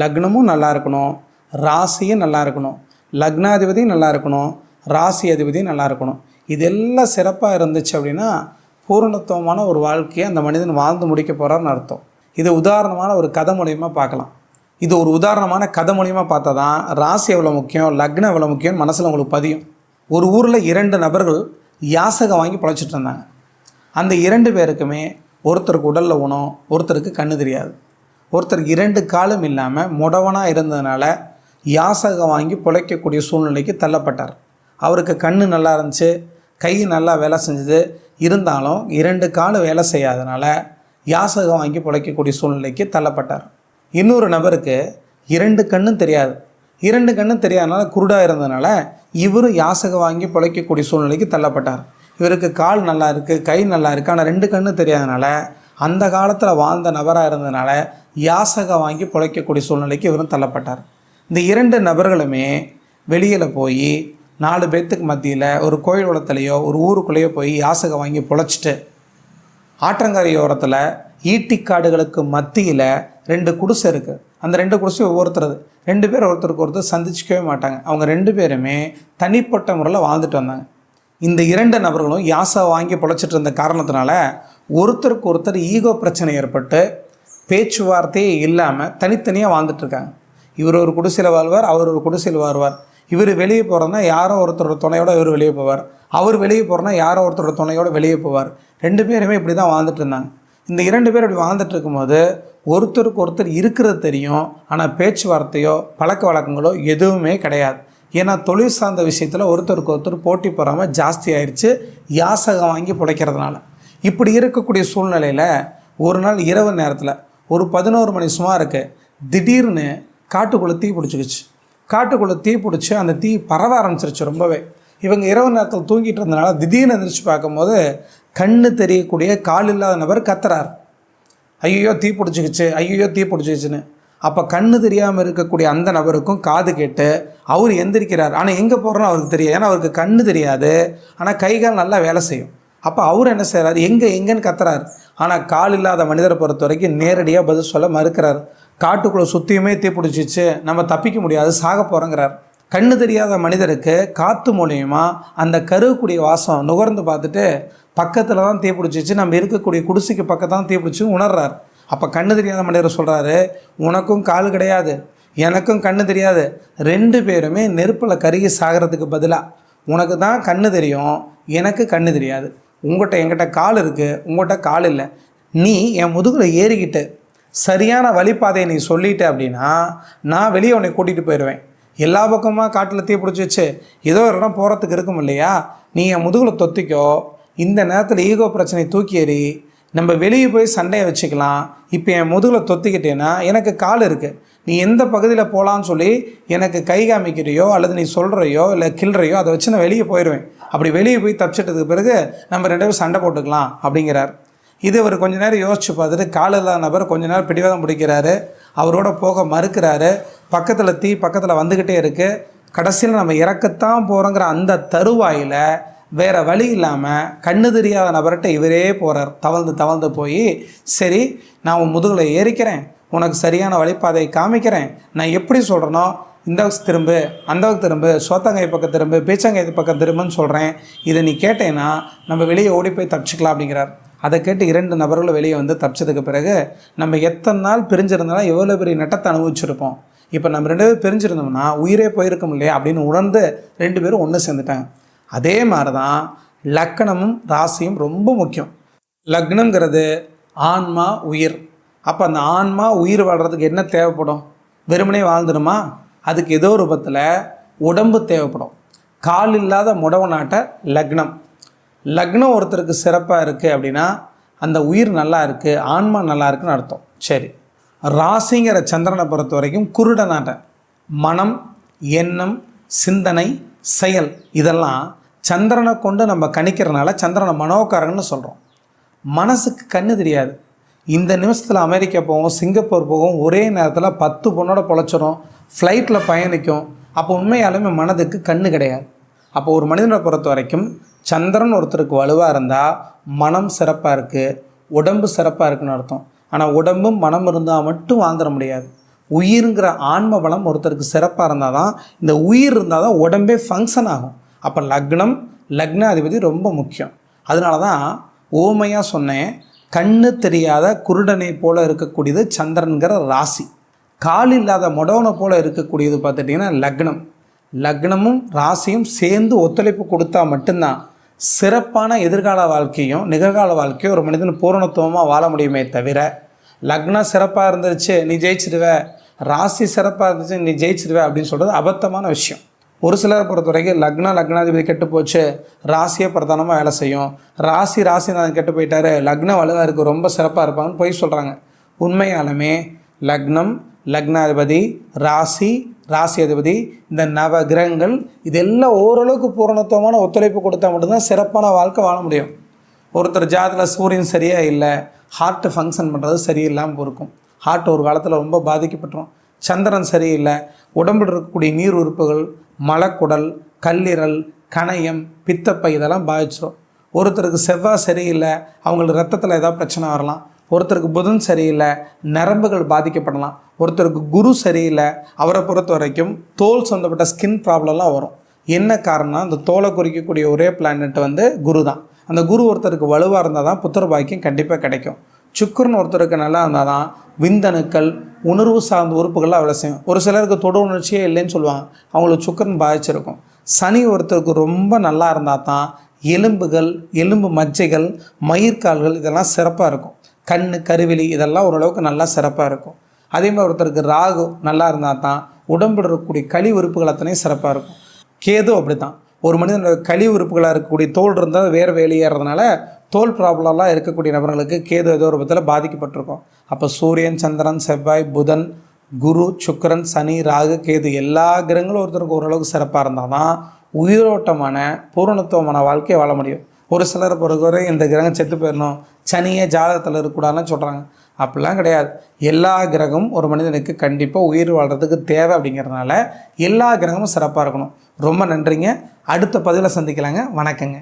லக்னமும் நல்லா இருக்கணும். ராசியும் நல்லா இருக்கணும். லக்னாதிபதியும் நல்லா இருக்கணும். ராசி அதிபதியும் நல்லா இருக்கணும். இதெல்லாம் சிறப்பாக இருந்துச்சு அப்படின்னா பூரணத்துவமான ஒரு வாழ்க்கையை அந்த மனிதன் வாழ்ந்து முடிக்க போகிறான்னு அர்த்தம். இது உதாரணமான ஒரு கதை மூலியமாக பார்க்கலாம். இது ஒரு உதாரணமான கதை மூலியமாக பார்த்தா தான் ராசி எவ்வளோ முக்கியம் லக்னம் எவ்வளோ முக்கியம் மனசில் உங்களுக்கு பதியும். ஒரு ஊரில் இரண்டு நபர்கள் யாசகம் வாங்கி பழச்சிட்டு இருந்தாங்க. அந்த இரண்டு பேருக்குமே ஒருத்தருக்கு உடலில் உணவு ஒருத்தருக்கு கண்ணு தெரியாது. ஒருத்தர் இரண்டு காலும் இல்லாமல் முடவனாக இருந்ததுனால யாசகம் வாங்கி பிழைக்கக்கூடிய சூழ்நிலைக்கு தள்ளப்பட்டார். அவருக்கு கண் நல்லா இருந்துச்சு கை நல்லா வேலை செஞ்சது. இருந்தாலும் இரண்டு காலம் வேலை செய்யாதனால யாசகம் வாங்கி பிழைக்கக்கூடிய சூழ்நிலைக்கு தள்ளப்பட்டார். இன்னொரு நபருக்கு இரண்டு கண்ணும் தெரியாது. இரண்டு கண்ணும் தெரியாதனால குருடாக இருந்ததுனால இவரும் யாசகம் வாங்கி பிழைக்கக்கூடிய சூழ்நிலைக்கு தள்ளப்பட்டார். இவருக்கு கால் நல்லா இருக்குது கை நல்லா இருக்குது ஆனால் ரெண்டு கண்ணு தெரியாதனால அந்த காலத்தில் வாழ்ந்த நபராக இருந்ததுனால யாசகம் வாங்கி பிழைக்கக்கூடிய சூழ்நிலைக்கு இவரும் தள்ளப்பட்டார். இந்த இரண்டு நபர்களுமே வெளியில் போய் நாலு பேர்த்துக்கு மத்தியில் ஒரு கோயில் குளத்துலையோ ஒரு ஊருக்குள்ளேயோ போய் யாசகம் வாங்கி பொழைச்சிட்டு ஆற்றங்கரையோரத்தில் ஈட்டிக்காடுகளுக்கு மத்தியில் ரெண்டு குடிசை இருக்குது அந்த ரெண்டு குடிசையும் ஒவ்வொருத்தரது. ரெண்டு பேர் ஒருத்தருக்கு ஒருத்தர் சந்திச்சிக்கவே மாட்டாங்க. அவங்க ரெண்டு பேருமே தனிப்பட்ட முறையில் வாழ்ந்துட்டு வந்தாங்க. இந்த இரண்டு நபர்களும் யாசை வாங்கி பொழைச்சிட்டு இருந்த காரணத்தினால ஒருத்தருக்கு ஒருத்தர் ஈகோ பிரச்சனை ஏற்பட்டு பேச்சுவார்த்தையே இல்லாமல் தனித்தனியாக வாழ்ந்துட்டுருக்காங்க. இவர் ஒரு குடிசையில் வாழ்வார் அவர் ஒரு குடிசையில் வாழ்வார். இவர் வெளியே போகிறோன்னா யாரோ ஒருத்தரோட துணையோட இவர் வெளியே போவார். அவர் வெளியே போகிறோன்னா யாரோ ஒருத்தரோட துணையோட வெளியே போவார். ரெண்டு பேருமே இப்படி தான் வாழ்ந்துட்டு இருந்தாங்க இந்த இரண்டு பேர் இப்படி வாழ்ந்துட்டு இருக்கும்போது ஒருத்தருக்கு ஒருத்தர் இருக்கிறது தெரியும் ஆனால் பேச்சுவார்த்தையோ பழக்க வழக்கங்களோ எதுவுமே கிடையாது. ஏன்னா தொழில் சார்ந்த விஷயத்தில் ஒருத்தருக்கு ஒருத்தர் போட்டி போகாமல் ஜாஸ்தி ஆயிடுச்சு யாசகம் வாங்கி பிழைக்கிறதுனால இப்படி இருக்கக்கூடிய சூழ்நிலையில் ஒரு நாள் இரவு நேரத்தில் ஒரு பதினோரு மணி சுமாருக்கு திடீர்னு காட்டுக்குள்ளே தீ பிடிச்சிக்கிச்சு. காட்டுக்குள்ளே தீ பிடிச்சி அந்த தீ பரவ ஆரம்பிச்சிருச்சு ரொம்பவே. இவங்க இரவு நேரத்தில் தூங்கிட்டு இருந்தனால திடீர்னு எந்திரிச்சு பார்க்கும்போது கண்ணு தெரியக்கூடிய கால் இல்லாத நபர் கத்துறார். ஐயோ தீ பிடிச்சிக்கிச்சு ஐயோ தீ பிடிச்சிக்கிச்சுன்னு. அப்போ கண்ணு தெரியாமல் இருக்கக்கூடிய அந்த நபருக்கும் காது கேட்டு அவர் எந்திரிக்கிறார். ஆனால் எங்கே போகிறோன்னு அவருக்கு தெரியாது. ஏன்னா அவருக்கு கண்ணு தெரியாது. ஆனால் கை கால் நல்லா வேலை செய்யும். அப்போ அவர் என்ன செய்கிறார் எங்கே எங்கேன்னு கத்துறாரு. ஆனால் கால் இல்லாத மனிதரை பொறுத்த வரைக்கும் நேரடியாக பதில் சொல்ல மறுக்கிறார். காட்டுக்குள்ளே சுற்றியுமே தீ பிடிச்சிச்சு நம்ம தப்பிக்க முடியாது. சாக போகிறோங்கிறார் கண்ணு தெரியாத மனிதருக்கு காற்று மூலியமா அந்த கருவக்கூடிய வாசம் நுகர்ந்து பார்த்துட்டு பக்கத்தில் தான் தீ பிடிச்சிச்சு நம்ம இருக்கக்கூடிய குடிசைக்கு பக்கம் தான் தீ பிடிச்சி உணர்றார். அப்போ கண்ணு தெரியாத மனிதர் சொல்கிறாரு உனக்கும் கால் கிடையாது. எனக்கும் கண்ணு தெரியாது. ரெண்டு பேருமே நெருப்பில் கருகி சாகிறதுக்கு பதிலாக உனக்கு தான் கண்ணு தெரியும். எனக்கு கண்ணு தெரியாது. உங்கள்கிட்ட என்கிட்ட கால் இருக்குது உங்கள்கிட்ட கால் இல்லை. நீ என் முதுகில் ஏறிக்கிட்டு சரியான வழிப்பாதையை நீ சொல்லிட்ட அப்படின்னா நான் வெளியே உன்னை கூட்டிகிட்டு போயிடுவேன் எல்லா பக்கமாக காட்டில் தீ பிடிச்சி வச்சு ஏதோ ஒரு இடம் போகிறதுக்கு இருக்கும் இல்லையா? நீ என் முதுகில் தொத்திக்கோ இந்த நேரத்தில் ஈகோ பிரச்சனை தூக்கி எறி நம்ம வெளியே போய் சண்டையை வச்சுக்கலாம். இப்போ என் முதுகில் தொத்திக்கிட்டேன்னா எனக்கு கால் இருக்குது நீ எந்த பகுதியில் போகலான்னு சொல்லி எனக்கு கை காமிக்கிறையோ அல்லது நீ சொல்கிறையோ இல்லை கிள்றையோ அதை வச்சு நான் வெளியே போயிடுவேன் அப்படி வெளியே போய் தப்பிச்சிட்டதுக்கு பிறகு நம்ம ரெண்டு பேரும் சண்டை போட்டுக்கலாம் அப்படிங்கிறார். இது அவர் கொஞ்ச நேரம் யோசிச்சு பார்த்துட்டு கால் இல்லாத நபர் கொஞ்ச நேரம் பிடிவாதம் பிடிக்கிறாரு. அவரோட போக மறுக்கிறாரு. பக்கத்தில் தீ பக்கத்தில் வந்துக்கிட்டே இருக்குது கடைசியில் நம்ம இறக்கத்தான் போகிறோங்கிற அந்த தருவாயில் வேறு வழி இல்லாமல் கண்ணு தெரியாத நபர்கிட்ட இவரே போகிறார் தவழ்ந்து தவழ்ந்து போய் சரி நான் உன் முதுகில் ஏறிக்கிறேன். உனக்கு சரியான வழிப்பாதையை காமிக்கிறேன். நான் எப்படி சொல்கிறேனோ இந்த பக்கம் திரும்பு அந்த பக்கம் திரும்பு சோத்தங்காய் பக்கம் திரும்பு பீச்சங்காய் பக்கம் திரும்புன்னு சொல்கிறேன் இதை நீ கேட்டேன்னா நம்ம வெளியே ஓடி போய் தப்பிச்சுக்கலாம் அப்படிங்கிறார். அதை கேட்டு இரண்டு நபர்களும் வெளியே வந்து தப்பிச்சதுக்கு பிறகு நம்ம எத்தனை நாள் பிரிஞ்சிருந்தாலும் எவ்வளோ பெரிய நட்டத்தை அனுபவிச்சிருப்போம். இப்போ நம்ம ரெண்டு பேரும் பிரிஞ்சிருந்தோம்னா உயிரே போயிருக்கும் இல்லையா அப்படின்னு உணர்ந்து ரெண்டு பேரும் ஒன்று சேர்ந்துட்டாங்க. அதே மாதிரி தான் லக்கணமும் ராசியும் ரொம்ப முக்கியம். லக்னங்கிறது ஆன்மா உயிர். அப்போ அந்த ஆன்மா உயிர் வாழ்கிறதுக்கு என்ன தேவைப்படும்? வெறுமனே வாழ்ந்துடுமா? அதுக்கு ஏதோ ரூபத்தில் உடம்பு தேவைப்படும். கால் இல்லாத முடவனாட்ட லக்னம். லக்னம் ஒருத்தருக்கு சிறப்பாக இருக்குது அப்படின்னா அந்த உயிர் நல்லா இருக்குது ஆன்மா நல்லா இருக்குன்னு அர்த்தம். சரி. ராசிங்கிற சந்திரனை பொறுத்த வரைக்கும் குருட நாட்டை மனம் எண்ணம் சிந்தனை செயல் இதெல்லாம் சந்திரனை கொண்டு நம்ம கணிக்கிறனால சந்திரனை மனோகாரகன்னு சொல்கிறோம் மனசுக்கு கண்ணு தெரியாது. இந்த நிமிஷத்தில் அமெரிக்கா போவோம் சிங்கப்பூர் போவோம் ஒரே நேரத்தில் பத்து பொண்ணோட பொழைச்சிரும் ஃப்ளைட்டில் பயணிக்கும். அப்போ உண்மையாலுமே மனதுக்கு கண்ணு கிடையாது. அப்போ ஒரு மனிதனை பொறுத்த வரைக்கும் சந்திரன் ஒருத்தருக்கு வலுவாக இருந்தால் மனம் சிறப்பாக இருக்குது உடம்பு சிறப்பாக இருக்குன்னு அர்த்தம். ஆனால் உடம்பும் மனம் இருந்தால் மட்டும் வாழ்ந்துட முடியாது. உயிருங்கிற ஆன்ம பலம் ஒருத்தருக்கு சிறப்பாக இருந்தால் தான் இந்த உயிர் இருந்தால் தான் உடம்பே ஃபங்க்ஷன் ஆகும். அப்போ லக்னம் லக்னாதிபதி ரொம்ப முக்கியம். அதனால தான் ஓமையாக சொன்னேன் கண்ணு தெரியாத குருடனை போல இருக்கக்கூடியது சந்திரன்கிற ராசி. கால் இல்லாத மொடவனை போல் இருக்கக்கூடியது பார்த்துட்டிங்கன்னா லக்னம். லக்னமும் ராசியும் சேர்ந்து ஒத்துழைப்பு கொடுத்தா மட்டும்தான் சிறப்பான எதிர்கால வாழ்க்கையும் நிகழ்கால வாழ்க்கையும் ஒரு மனிதன் பூரணத்துவமாக வாழ முடியுமே தவிர லக்னம் சிறப்பாக இருந்துச்சு நீ ஜெயிச்சிடுவ ராசி சிறப்பாக இருந்துச்சு நீ ஜெயிச்சிடுவ அப்படின்னு சொல்கிறது அபத்தமான விஷயம். ஒரு சிலரை பொறுத்த வரைக்கும் லக்ன லக்னாதிபதி கெட்டு போச்சு ராசியே பிரதானமாக வேலை செய்யும். ராசி ராசிநாதன் கெட்டு போயிட்டாரு. லக்ன வலுவாக இருக்குது ரொம்ப சிறப்பாக இருப்பாங்கன்னு போய் சொல்கிறாங்க உண்மையாலுமே லக்னம் லக்னாதிபதி ராசி ராசி அதிபதி இந்த நவ கிரகங்கள் இதெல்லாம் ஓரளவுக்கு பூரணத்துவமான ஒத்துழைப்பு கொடுத்தா மட்டும்தான் சிறப்பான வாழ்க்கை வாழ முடியும். ஒருத்தர் ஜாதத்தில் சூரியன் சரியாக இல்லை ஹார்ட்டு ஃபங்க்ஷன் பண்ணுறது சரியில்லாமல் இருக்கும் ஹார்ட் ஒரு காலத்தில் ரொம்ப பாதிக்கப்பட்டுரும். சந்திரன் சரியில்லை. உடம்பில் இருக்கக்கூடிய நீர் உறுப்புகள் மலக்குடல் கல்லீரல் கணையம் பித்தப்பை இதெல்லாம் பாதிச்சிடும் ஒருத்தருக்கு செவ்வாய் சரியில்லை அவங்களுக்கு ரத்தத்தில் ஏதாவது பிரச்சனை வரலாம். ஒருத்தருக்கு புதன் சரியில்லை நரம்புகள் பாதிக்கப்படலாம். ஒருத்தருக்கு குரு சரியில்லை அவரை பொறுத்த வரைக்கும் தோல் சொந்தப்பட்ட ஸ்கின் ப்ராப்ளம்லாம் வரும். என்ன காரணம்னா அந்த தோலை குறிக்கக்கூடிய ஒரே பிளானட் வந்து குரு தான் அந்த குரு ஒருத்தருக்கு வலுவாக இருந்தால் தான் புத்திர பாக்கியம் கண்டிப்பாக கிடைக்கும். சுக்கரன் ஒருத்தருக்கு நல்லா இருந்தால் தான் விந்தணுக்கள் உணர்வு சார்ந்த உறுப்புகள்லாம் வேலை செய்யும். ஒரு சிலருக்கு தொடு உணர்ச்சியே இல்லைன்னு சொல்லுவாங்க. அவங்களுக்கு சுக்கரன் பாதிச்சிருக்கும். சனி ஒருத்தருக்கு ரொம்ப நல்லா இருந்தால் தான் எலும்புகள் எலும்பு மஜ்ஜைகள் மயிர்கால்கள் இதெல்லாம் சிறப்பாக இருக்கும். கண் கருவிழி இதெல்லாம் ஓரளவுக்கு நல்லா சிறப்பாக இருக்கும். அதே மாதிரி ஒருத்தருக்கு ராகு நல்லா இருந்தால் தான் உடம்புல இருக்கக்கூடிய களி உறுப்புகள் அத்தனையும் சிறப்பாக இருக்கும். கேது அப்படி தான் ஒரு மனிதனோட கழி உறுப்புகளாக இருக்கக்கூடிய தோல் இருந்தால் வேறு வெளியேறதுனால தோல் ப்ராப்ளம்லாம் இருக்கக்கூடிய நபர்களுக்கு கேது ஏதோ ஒரு விதத்தில் பாதிக்கப்பட்டிருக்கும். அப்போ சூரியன் சந்திரன் செவ்வாய் புதன் குரு சுக்கரன் சனி ராகு கேது எல்லா கிரகங்களும் ஒருத்தருக்கு ஓரளவுக்கு சிறப்பாக இருந்தால் தான் உயிரோட்டமான பூரணத்துவமான வாழ்க்கையை வாழ முடியும். ஒரு சிலரை பொறுத்தவரை இந்த கிரகம் செத்து போயிடணும் சனியே ஜாதகத்தில் இருக்கக்கூடாதுன்னு சொல்கிறாங்க அப்படிலாம் கிடையாது. எல்லா கிரகமும் ஒரு மனிதனுக்கு கண்டிப்பாக உயிர் வாழ்கிறதுக்கு தேவை அப்படிங்கிறதுனால எல்லா கிரகமும் சிறப்பாக இருக்கணும். ரொம்ப நன்றிங்க. அடுத்த பதிவில் சந்திக்கலாங்க. வணக்கங்க.